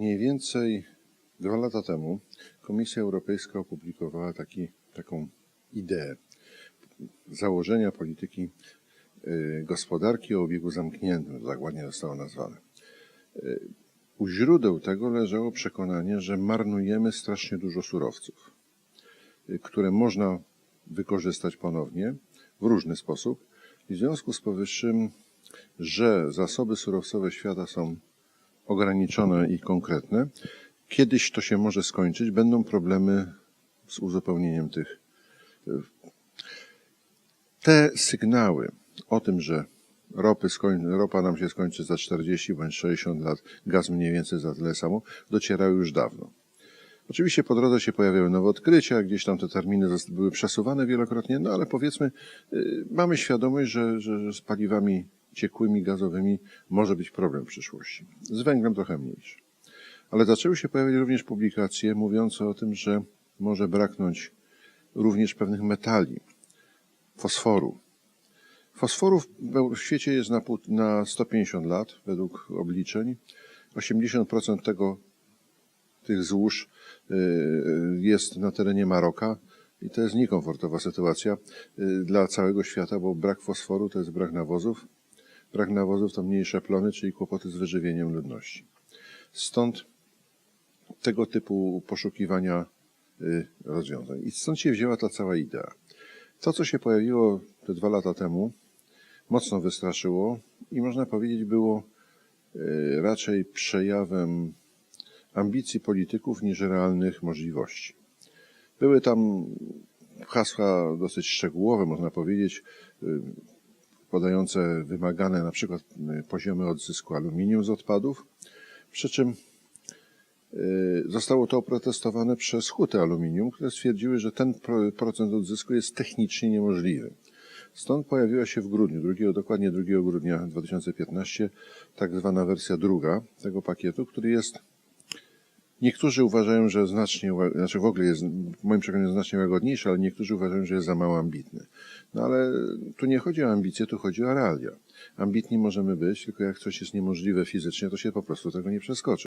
Mniej więcej dwa lata temu Komisja Europejska opublikowała taki, taką ideę założenia polityki y, gospodarki o obiegu zamkniętym, tak ładnie zostało nazwane. Y, U źródeł tego leżało przekonanie, że marnujemy strasznie dużo surowców, y, które można wykorzystać ponownie w różny sposób. W związku z powyższym, że zasoby surowcowe świata są ograniczone i konkretne. Kiedyś to się może skończyć, będą problemy z uzupełnieniem tych. Te sygnały o tym, że ropy skoń, ropa nam się skończy za 40 bądź 60 lat, gaz mniej więcej za tyle samo, docierały już dawno. Oczywiście po drodze się pojawiały nowe odkrycia, gdzieś tam te terminy były przesuwane wielokrotnie, no ale powiedzmy, y, mamy świadomość, że, że, że z paliwami ciekłymi, gazowymi może być problem w przyszłości. Z węglem trochę mniejszy. Ale zaczęły się pojawiać również publikacje mówiące o tym, że może braknąć również pewnych metali, fosforu. Fosforu w świecie jest na, na 150 lat, według obliczeń. 80% tego, tych złóż y, jest na terenie Maroka i to jest niekomfortowa sytuacja y, dla całego świata, bo brak fosforu to jest brak nawozów. Brak nawozów to mniejsze plony, czyli kłopoty z wyżywieniem ludności. Stąd tego typu poszukiwania y, rozwiązań. I stąd się wzięła ta cała idea. To, co się pojawiło te dwa lata temu, mocno wystraszyło i można powiedzieć było y, raczej przejawem ambicji polityków niż realnych możliwości. Były tam hasła dosyć szczegółowe, można powiedzieć, y, podające wymagane na przykład y, poziomy odzysku aluminium z odpadów, przy czym y, zostało to oprotestowane przez huty aluminium, które stwierdziły, że ten pro- procent odzysku jest technicznie niemożliwy. Stąd pojawiła się w grudniu, drugiego, dokładnie 2 grudnia 2015, tak zwana wersja druga tego pakietu, który jest Niektórzy uważają, że znacznie, znaczy w ogóle jest, w moim przekonaniu znacznie łagodniejszy, ale niektórzy uważają, że jest za mało ambitny. No ale tu nie chodzi o ambicje, tu chodzi o realia. Ambitni możemy być, tylko jak coś jest niemożliwe fizycznie, to się po prostu tego nie przeskoczy.